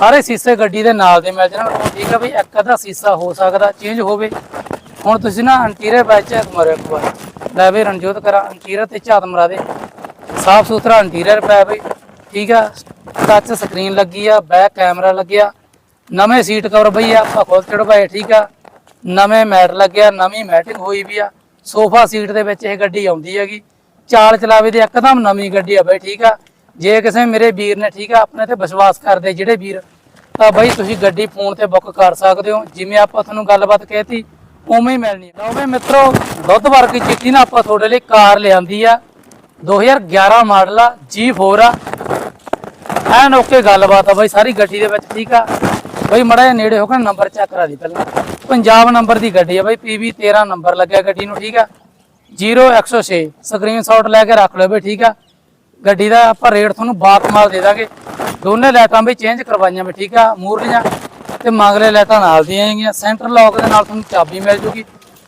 ਸਾਰੇ ਸੀਸੇ ਗੱਡੀ ਦੇ ਨਾਲ ਦੇ ਮਿਲ ਜਾਣਗੇ ਠੀਕ ਆ ਬਈ, ਇੱਕ ਅੱਧਾ ਸੀਸਾ ਹੋ ਸਕਦਾ ਚੇਂਜ ਹੋਵੇ। ਹੁਣ ਤੁਸੀਂ ਨਾ ਇੰਟੀਰੀਅਰ ਵਿੱਚ ਝਾਤ ਮਾਰਿਓ ਇੱਕ ਵਾਰ ਲੈ ਬਈ ਰਣਜੋਤ ਕਰਾ ਇੰਟੀਰੀਅਰ ਤੇ ਝਾਤ ਮਰਾ ਦੇ। ਸਾਫ਼ ਸੁਥਰਾ ਇੰਟੀਰੀਅਰ ਪਿਆ ਬਈ। ਠੀਕ ਆ ਟੱਚ ਸਕਰੀਨ ਲੱਗੀ ਆ ਬੈਕ ਕੈਮਰਾ ਲੱਗਿਆ ਨਵੇਂ ਸੀਟ ਕਵਰ ਬਈ ਆ ਖੁਦ ਚੜਵਾਏ ਠੀਕ ਆ। ਨਵੇਂ ਮੈਟ ਲੱਗਿਆ, ਨਵੀਂ ਮੈਟਿੰਗ ਹੋਈ ਵੀ ਆ। ਸੋਫਾ ਸੀਟ ਦੇ ਵਿੱਚ ਇਹ ਗੱਡੀ ਆਉਂਦੀ ਹੈਗੀ। ਚਾਲ ਚਲਾਵੇ ਦੇ ਇੱਕਦਮ ਨਵੀਂ ਗੱਡੀ ਆ ਬਈ, ਠੀਕ ਆ। ਜੇ ਕਿਸੇ ਮੇਰੇ ਵੀਰ ਨੇ, ਠੀਕ ਆ, ਆਪਣੇ ਤੇ ਵਿਸ਼ਵਾਸ ਕਰਦੇ ਜਿਹੜੇ ਵੀਰ, ਤਾਂ ਬਈ ਤੁਸੀਂ ਗੱਡੀ ਫੋਨ ਤੇ ਬੁੱਕ ਕਰ ਸਕਦੇ ਹੋ। ਜਿਵੇਂ ਆਪਾਂ ਤੁਹਾਨੂੰ ਗੱਲਬਾਤ ਕਹਿਤੀ, ਉਵੇਂ ਹੀ ਮਿਲਣੀ ਲਓ ਬਈ ਮਿੱਤਰੋ, ਦੁੱਧ ਵਰਗੀ ਚਿੱਠੀ ਨਾ ਆਪਾਂ ਤੁਹਾਡੇ ਲਈ ਕਾਰ ਲਿਆਂਦੀ ਆ। 2011 ਮਾਡਲ ਆ G4 ਆ। ਐਨ ਓਕੇ ਗੱਲਬਾਤ ਆ ਬਾਈ, ਸਾਰੀ ਗੱਡੀ ਦੇ ਵਿੱਚ, ਠੀਕ ਆ। ਬਾਈ ਮੜਾ ਜਿਹਾ ਨੇੜੇ ਹੋ ਕੇ ਨੰਬਰ ਚੈੱਕ ਕਰਾ ਦੀ ਪਹਿਲਾਂ। ਪੰਜਾਬ ਨੰਬਰ ਦੀ ਗੱਡੀ ਆ ਬਾਈ PB 13 ਨੰਬਰ ਲੱਗਿਆ ਗੱਡੀ ਨੂੰ, ਠੀਕ ਆ। 0106 ਸਕਰੀਨਸ਼ਾਟ ਲੈ ਕੇ ਰੱਖ ਲਓ ਬਈ, ਠੀਕ ਆ। ਗੱਡੀ ਦਾ ਆਪਾਂ ਰੇਟ ਤੁਹਾਨੂੰ ਬਾਕਮਾਲ ਦੇ ਦਾਂਗੇ। ਦੋਨੇ ਲਾਈਟਾਂ ਵੀ ਚੇਂਜ ਕਰਵਾਈਆਂ ਵੀ, ਠੀਕ ਆ, ਮੂਰਲੀਆਂ ਤੇ ਮਗਲੇ ਲਾਈਟਾਂ ਨਾਲ ਦੀਆਂ ਹੈਗੀਆਂ। ਸੈਂਟਰ ਲੌਕ ਦੇ ਨਾਲ ਤੁਹਾਨੂੰ ਚਾਬੀ ਮਿਲ ਜੂਗੀ।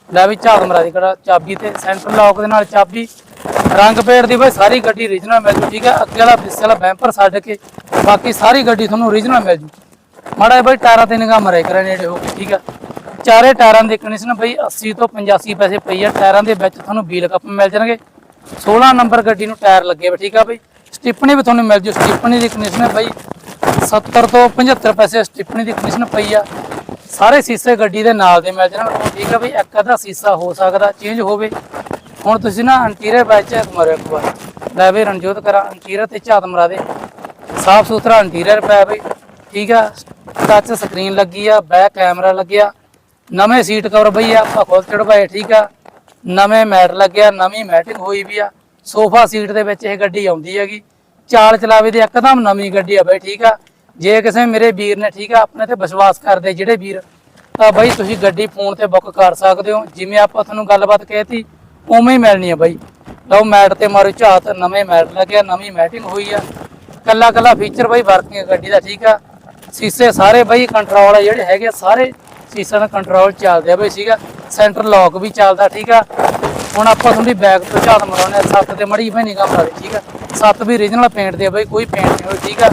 ਲੈ ਵੀ ਝਾਕ ਮਰਾ ਦੀ ਕੜਾ ਚਾਬੀ ਤੇ ਸੈਂਟਰ ਲੌਕ ਦੇ ਨਾਲ ਚਾਬੀ। ਰੰਗ ਪੇੜ ਦੀ ਬਈ ਸਾਰੀ ਗੱਡੀ ਓਰੀਜਨਲ ਮਿਲ ਜੂ, ਠੀਕ ਹੈ ਅੱਗੇ ਵਾਲਾ ਪਿੱਛੇ ਵਾਲਾ ਬੈਂਪਰ ਛੱਡ ਕੇ ਬਾਕੀ ਸਾਰੀ ਗੱਡੀ ਤੁਹਾਨੂੰ ਓਰੀਜਨਲ ਮਿਲ ਜੂ। ਮਾੜਾ ਜਿਹਾ ਬਈ ਟਾਇਰਾਂ ਤੇ ਨਿਗਾਹ ਮਰੇ ਕਰੇ, ਨੇੜੇ ਹੋ ਕੇ, ਠੀਕ ਹੈ ਚਾਰੇ ਟਾਇਰਾਂ ਦੀ ਕੰਡੀਸ਼ਨ ਬਈ 80 ਤੋਂ 85 ਪੈਸੇ ਪਈ ਹੈ ਟਾਇਰਾਂ ਦੇ ਵਿੱਚ ਤੁਹਾਨੂੰ ਵੀਲ ਕੱਪ ਮਿਲ ਜਾਣਗੇ। 16 ਨੰਬਰ ਗੱਡੀ ਨੂੰ ਟਾਇਰ ਲੱਗੇ ਵੇ, ਠੀਕ ਆ ਬਈ? ਸਟਿਪਣੀ ਵੀ ਤੁਹਾਨੂੰ ਮਿਲ ਜੂ, ਸਟਿਪਣੀ ਦੀ ਕੰਡੀਸ਼ਨ ਬਈ 70 ਤੋਂ 75 ਪੈਸੇ ਸਟਿਪਣੀ ਦੀ ਕੰਡੀਸ਼ਨ ਪਈ ਆ। ਸਾਰੇ ਸੀਸੇ ਗੱਡੀ ਦੇ ਨਾਲ ਦੇ ਮਿਲ ਜਾਣਗੇ ਠੀਕ ਆ ਬਈ, ਇੱਕ ਅੱਧਾ ਸੀਸਾ ਹੋ ਸਕਦਾ ਚੇਂਜ ਹੋਵੇ। ਹੁਣ ਤੁਸੀਂ ਨਾ ਇੰਟੀਰੀਅਰ ਵਿੱਚ ਝਾਤ ਮਾਰਿਓ ਇੱਕ ਵਾਰ। ਲੈ ਬਈ, ਰਣਜੋਤ ਕਰਾ ਇੰਟੀਰੀਅਰ ਤੇ ਝਾਤ ਮਰਾ ਦੇ। ਸਾਫ਼ ਸੁਥਰਾ ਇੰਟੀਰੀਅਰ ਪਿਆ ਬਈ। ਠੀਕ ਆ ਟੱਚ ਸਕਰੀਨ ਲੱਗੀ ਆ ਬੈਕ ਕੈਮਰਾ ਲੱਗਿਆ। ਨਵੇਂ ਸੀਟ ਕਵਰ ਬਈ ਆ ਆਪਾਂ ਖੁਦ ਚੜਵਾਏ ਠੀਕ ਆ। ਨਵੇਂ ਮੈਟ ਲੱਗਿਆ ਨਵੀਂ ਮੈਟਿੰਗ ਹੋਈ ਵੀ ਆ। ਸੋਫਾ ਸੀਟ ਦੇ ਵਿੱਚ ਇਹ ਗੱਡੀ ਆਉਂਦੀ ਹੈਗੀ। ਚਾਲ ਚਲਾਵੇ ਦੀ ਇੱਕਦਮ ਨਵੀਂ ਗੱਡੀ ਆ ਬਈ ਠੀਕ ਆ? ਜੇ ਕਿਸੇ ਮੇਰੇ ਵੀਰ ਨੇ ਠੀਕ ਆ ਆਪਣੇ ਤੇ ਵਿਸ਼ਵਾਸ ਕਰਦੇ ਜਿਹੜੇ ਵੀਰ ਤਾਂ ਬਈ ਤੁਸੀਂ ਗੱਡੀ ਫੋਨ ਤੇ ਬੁੱਕ ਕਰ ਸਕਦੇ ਹੋ। ਜਿਵੇਂ ਆਪਾਂ ਤੁਹਾਨੂੰ ਗੱਲਬਾਤ ਕਹਿਤੀ ਉਵੇਂ ਹੀ ਮਿਲਣੀ ਆ ਬਈ। ਲਓ ਮੈਟ ਤੇ ਮਾਰੋ ਝਾਤ ਨਵੇਂ ਮੈਟ ਲੱਗਿਆ ਨਵੀਂ ਮੈਟਿੰਗ ਹੋਈ ਆ। ਕੱਲਾ ਕੱਲਾ ਫੀਚਰ ਬਈ ਵਰਕਿੰਗ ਗੱਡੀ ਦਾ ਠੀਕ ਆ? ਸੀਸੇ ਸਾਰੇ ਬਈ ਕੰਟਰੋਲ ਆ ਜਿਹੜੇ ਹੈਗੇ ਆ, ਸਾਰੇ ਸੀਸੇ ਦਾ ਕੰਟਰੋਲ ਚੱਲਦੇ ਆ ਬਈ ਸੀਗਾ ਸੈਂਟਰ ਲੌਕ ਵੀ ਚੱਲਦਾ, ਠੀਕ ਆ? ਹੁਣ ਆਪਾਂ ਤੁਹਾਡੀ ਬੈਗ ਤੋਂ ਝਾਤ ਮਰਾਉਣੇ ਆ ਸੱਤ ਤੇ ਮੜੀ ਭੈਣੀ ਕੰਮ ਦੇ ਠੀਕ ਆ? ਸੱਤ ਵੀ ਓਰੀਜਨਲ ਪੇਂਟ ਦੇ ਆ ਬਈ, ਕੋਈ ਪੇਂਟ ਨਹੀਂ ਹੋਈ, ਠੀਕ ਆ?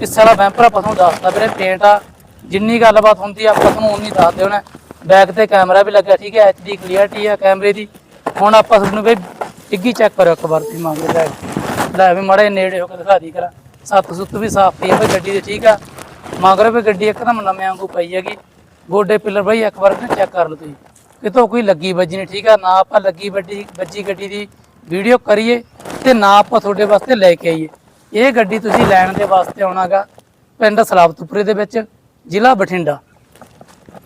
ਇਸ ਵਾਲਾ ਬੈਂਪਰ ਆਪਾਂ ਤੁਹਾਨੂੰ ਦੱਸਦਾ ਵੀਰੇ ਪੇਂਟ ਆ। ਜਿੰਨੀ ਗੱਲਬਾਤ ਹੁੰਦੀ ਆ, ਆਪਾਂ ਤੁਹਾਨੂੰ ਉਨੀ ਦੱਸ ਦਿਓ ਨਾ। ਬੈਕ ਤੇ ਕੈਮਰਾ ਵੀ ਲੱਗਿਆ, ਠੀਕ ਹੈ ਐਚਡੀ ਕਲੀਅਰਟੀ ਆ ਕੈਮਰੇ ਦੀ। ਹੁਣ ਆਪਾਂ ਤੁਹਾਨੂੰ ਬਈ ਡਿੱਗੀ ਚੈੱਕ ਕਰੋ ਇੱਕ ਵਾਰ, ਤੁਸੀਂ ਮੰਗਦੇ ਲੈ ਲੈ ਵੀ ਮੜੇ ਨੇੜੇ ਹੋ ਕੇ ਦਿਖਾ ਦੀ ਕਰਾ। ਸੱਤ ਸੁੱਤ ਵੀ ਸਾਫ਼ ਪਈ ਆ ਬਈ ਗੱਡੀ ਦੇ, ਠੀਕ ਆ? ਮੰਗ ਮਗਰ ਵੀ ਗੱਡੀ ਇੱਕਦਮ ਨਵੇਂ ਵਾਂਗੂ ਪਈ ਹੈਗੀ। ਗੋਡੇ ਪਿੱਲਰ ਬਈ ਇੱਕ ਵਾਰ ਚੈੱਕ ਕਰ ਲਓ ਤੁਸੀਂ। ਕਿਤੋਂ ਕੋਈ ਲੱਗੀ ਵੱਜੀ ਨਹੀਂ ਠੀਕ ਆ? ਨਾ ਆਪਾਂ ਲੱਗੀ ਵੱਡੀ, ਵੱਜੀ ਗੱਡੀ ਦੀ ਵੀਡੀਓ ਕਰੀਏ ਤੇ ਨਾ ਆਪਾਂ ਤੁਹਾਡੇ ਵਾਸਤੇ ਲੈ ਕੇ ਆਈਏ। ਇਹ ਗੱਡੀ ਤੁਸੀਂ ਲੈਣ ਦੇ ਵਾਸਤੇ ਆਉਣਾਗਾ ਪਿੰਡ ਸਲਾਬਤਪੁਰੇ ਦੇ ਵਿੱਚ, ਜ਼ਿਲ੍ਹਾ ਬਠਿੰਡਾ।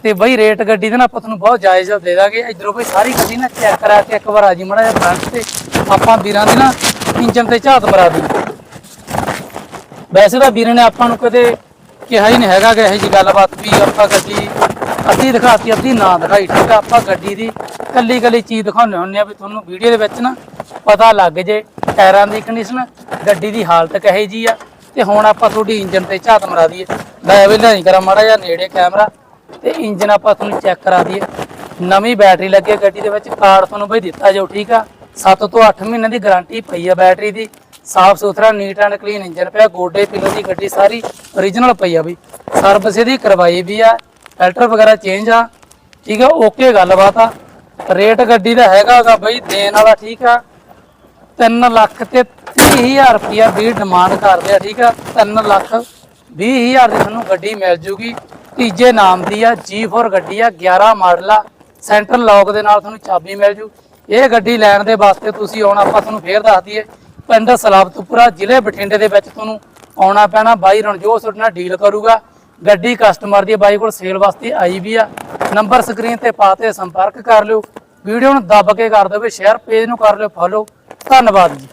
ਤੇ ਬਈ ਰੇਟ ਗੱਡੀ ਦਾ ਨਾ ਆਪਾਂ ਤੁਹਾਨੂੰ ਬਹੁਤ ਜਾਇਜ਼ ਦੇ ਦਾਂਗੇ। ਇਧਰੋਂ ਬਈ ਸਾਰੀ ਗੱਡੀ ਨਾ ਚੈੱਕ ਕਰਾ ਕੇ ਇੱਕ ਵਾਰ ਆ ਜੀ, ਮੜਾ ਜਿਹਾ ਫਰੰਟ ਤੇ ਆਪਾਂ ਵੀਰਾਂ ਦੇ ਨਾ ਇੰਜਨ ਤੇ ਝਾਤ ਮਰਾ ਦੀ ਵੈਸੇ ਤਾਂ ਵੀਰ ਨੇ ਆਪਾਂ ਨੂੰ ਕਦੇ ਕਿਹਾ ਹੀ ਨਹੀਂ ਹੈਗਾ ਕਿ ਇਹੋ ਜੀ ਗੱਲਬਾਤ ਵੀ ਆਪਾਂ ਗੱਡੀ ਅੱਧੀ ਦਿਖਾਤੀ ਅੱਧੀ ਨਾ ਦਿਖਾਈ, ਠੀਕ ਆ? ਆਪਾਂ ਗੱਡੀ ਦੀ ਕੱਲੀ ਕੱਲੀ ਚੀਜ਼ ਦਿਖਾਉਂਦੇ ਹੁੰਦੇ ਆ ਵੀ ਤੁਹਾਨੂੰ ਵੀਡੀਓ ਦੇ ਵਿੱਚ ਨਾ ਪਤਾ ਲੱਗ ਜੇ ਟਾਇਰਾਂ ਦੀ ਕੰਡੀਸ਼ਨ ਗੱਡੀ ਦੀ ਹਾਲਤ ਕਹੇ ਜੀ ਆ। ਤੇ ਹੁਣ ਆਪਾਂ ਤੁਹਾਡੀ ਇੰਜਨ ਤੇ ਝਾਤ ਮਰਾ ਦਈਏ। ਲੈ ਵੇ ਨਹੀਂ ਕਰਾਂ ਮਾੜਾ ਜਿਹਾ ਨੇੜੇ ਕੈਮਰਾ ਤੇ ਇੰਜਨ ਆਪਾਂ ਤੁਹਾਨੂੰ ਚੈੱਕ ਕਰਾ ਦਈਏ। ਨਵੀਂ ਬੈਟਰੀ ਲੱਗੇ ਗੱਡੀ ਦੇ ਵਿੱਚ ਕਾਰਡ ਤੁਹਾਨੂੰ ਬਈ ਦਿੱਤਾ ਜਾਓ ਠੀਕ ਆ? 7 ਤੋਂ 8 ਮਹੀਨੇ ਦੀ ਗਾਰੰਟੀ ਪਈ ਆ ਬੈਟਰੀ ਦੀ। ਸਾਫ਼ ਸੁਥਰਾ ਨੀਟ ਐਂਡ ਕਲੀਨ ਇੰਜਨ ਪਿਆ, ਗੋਡੇ, ਪਿੱਲੋ ਦੀ ਗੱਡੀ ਸਾਰੀ ਓਰੀਜਨਲ ਪਈ ਆ ਬਈ। ਸਰਵਿਸ ਇਹਦੀ ਕਰਵਾਈ ਵੀ ਆ। ਫਿਲਟਰ ਵਗੈਰਾ ਚੇਂਜ ਆ, ਠੀਕ ਆ ਓਕੇ ਗੱਲਬਾਤ ਆ। ਰੇਟ ਗੱਡੀ ਦਾ ਹੈਗਾਗਾ ਬਈ, ਦੇਣ ਵਾਲਾ ਠੀਕ ਆ। 3 ਲੱਖ ਤੇ 30000 ਰੁਪਇਆ ਵੀ ਡਿਮਾਂਡ ਕਰਦੇ ਆ ਠੀਕ ਆ। 3 ਲੱਖ 20000 ਦੀ ਤੁਹਾਨੂੰ ਗੱਡੀ ਮਿਲ ਜੂਗੀ। ਤੀਜੇ ਨਾਮ ਦੀ ਆ G4 ਗੱਡੀ ਆ 11 ਮਾਡਲ ਆ। ਸੈਂਟਰਲ ਲੌਕ ਦੇ ਨਾਲ ਤੁਹਾਨੂੰ ਚਾਬੀ ਮਿਲ ਜੂ। ਇਹ ਗੱਡੀ ਲੈਣ ਦੇ ਵਾਸਤੇ ਤੁਸੀਂ ਆਉਣਾ, ਆਪਾਂ ਤੁਹਾਨੂੰ ਫੇਰ ਦੱਸ ਦਈਏ। ਪਿੰਡ ਸਲਾਬਤਪੁਰਾ ਜ਼ਿਲ੍ਹੇ ਬਠਿੰਡੇ ਦੇ ਵਿੱਚ ਤੁਹਾਨੂੰ ਆਉਣਾ ਪੈਣਾ। ਬਾਈ ਰਣਜੋਤ ਤੁਹਾਡੇ ਨਾਲ ਡੀਲ ਕਰੂਗਾ। ਗੱਡੀ ਕਸਟਮਰ ਦੀ ਬਾਈ ਕੋਲ ਸੇਲ ਵਾਸਤੇ ਆਈ ਵੀ ਆ। ਨੰਬਰ ਸਕਰੀਨ ਤੇ ਪਾਤੇ ਸੰਪਰਕ ਕਰ ਲਿਓ। ਵੀਡੀਓ ਨੂੰ ਦੱਬ ਕੇ ਕਰ ਦਿਓ ਸ਼ੇਅਰ ਪੇਜ ਨੂੰ ਕਰ ਲਿਓ ਫੋਲੋ ਧੰਨਵਾਦ ਜੀ।